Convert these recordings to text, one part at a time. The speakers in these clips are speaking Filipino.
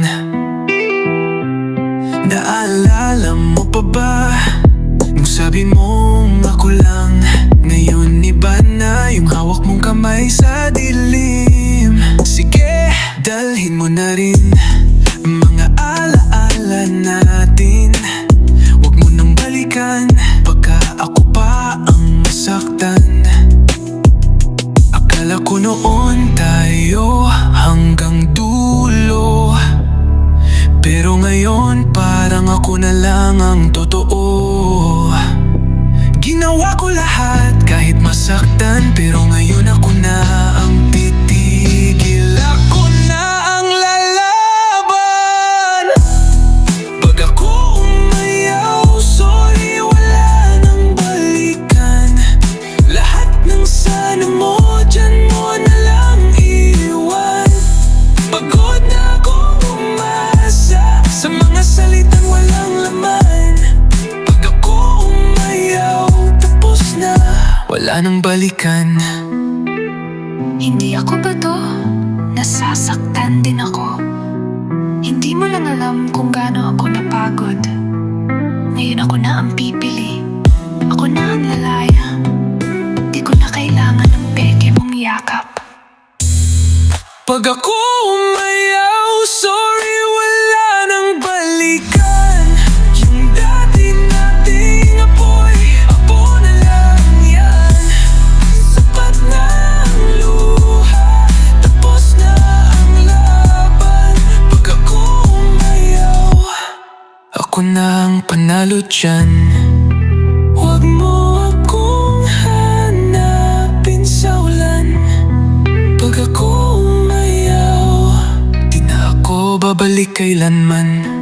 nakaraan Naalala mo pa ba? Nung sabi mong ako lang? Ngayon iba na yung hawak mong kamay sa dilim. Sige, dalhin mo na rin Mga alaala -ala natin. Pero ngayon ako na ang wala nang balikan. Hindi ako ba to? Nasasaktan din ako. Hindi mo lang alam kung gaano ako napagod. Ngayon ako na ang pipili. Ako na ang lalaya. Di ko na kailangan ng peke mong yakap. Pag ako umayaw, so talo dyan. Huwag mo akong hanapin sa ulan. Pag ako umayaw Di na ako babalik kailanman.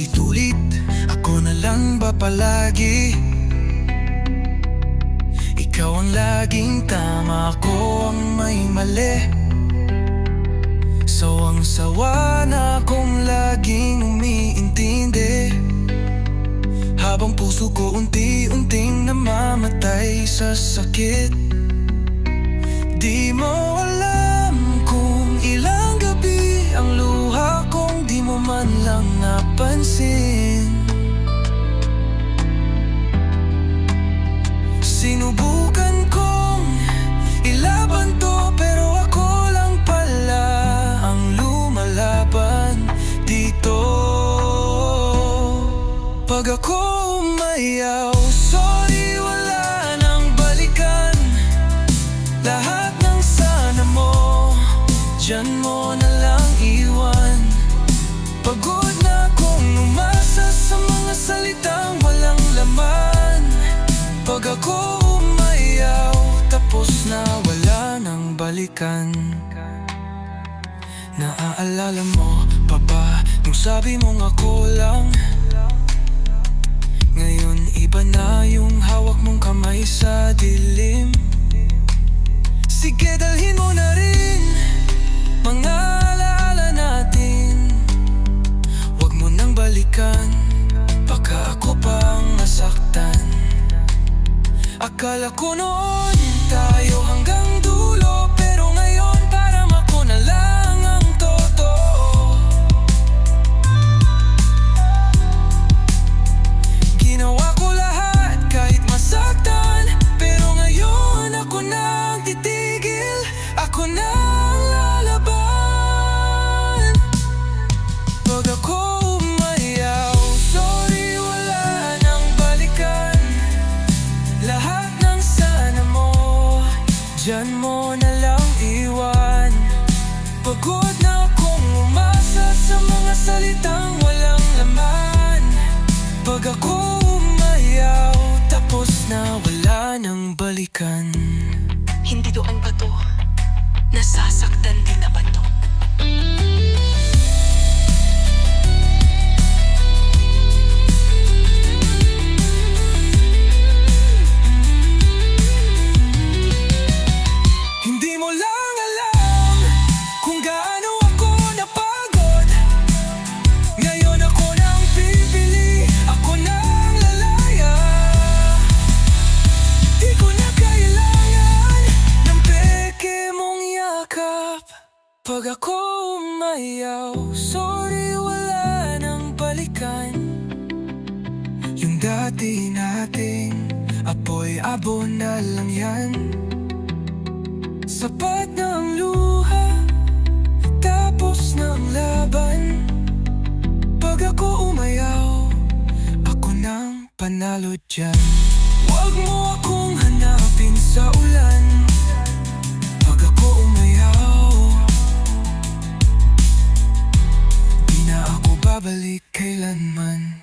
Paulit-ulit, ako na lang ba palagi? Ikaw ang laging tama, ako ang may mali. So ang sawa na akong laging umiintindi. Habang puso ko unti-unting namamatay sa sakit. Di mo alam 关系 balikan. Naaalala mo pa ba Nung sabi mong ako lang? Ngayon iba na yung hawak mong kamay sa dilim. Sige dalhin mo na rin Mga alaala natin. Huwag mo nang balikan Baka ako pang nasaktan. Akala ko noon tayo hanggang dulo balikan Hindi doon ba to? Nasasaktan din na Pag ako umayaw, sorry wala nang balikan. Yung dati nating apoy abo na lang yan. Sapat ang luha Tapos ang laban. Pag ako umayaw Ako nang panalo dyan. Huwag mo akong hanapin sa ulan babalik kailanman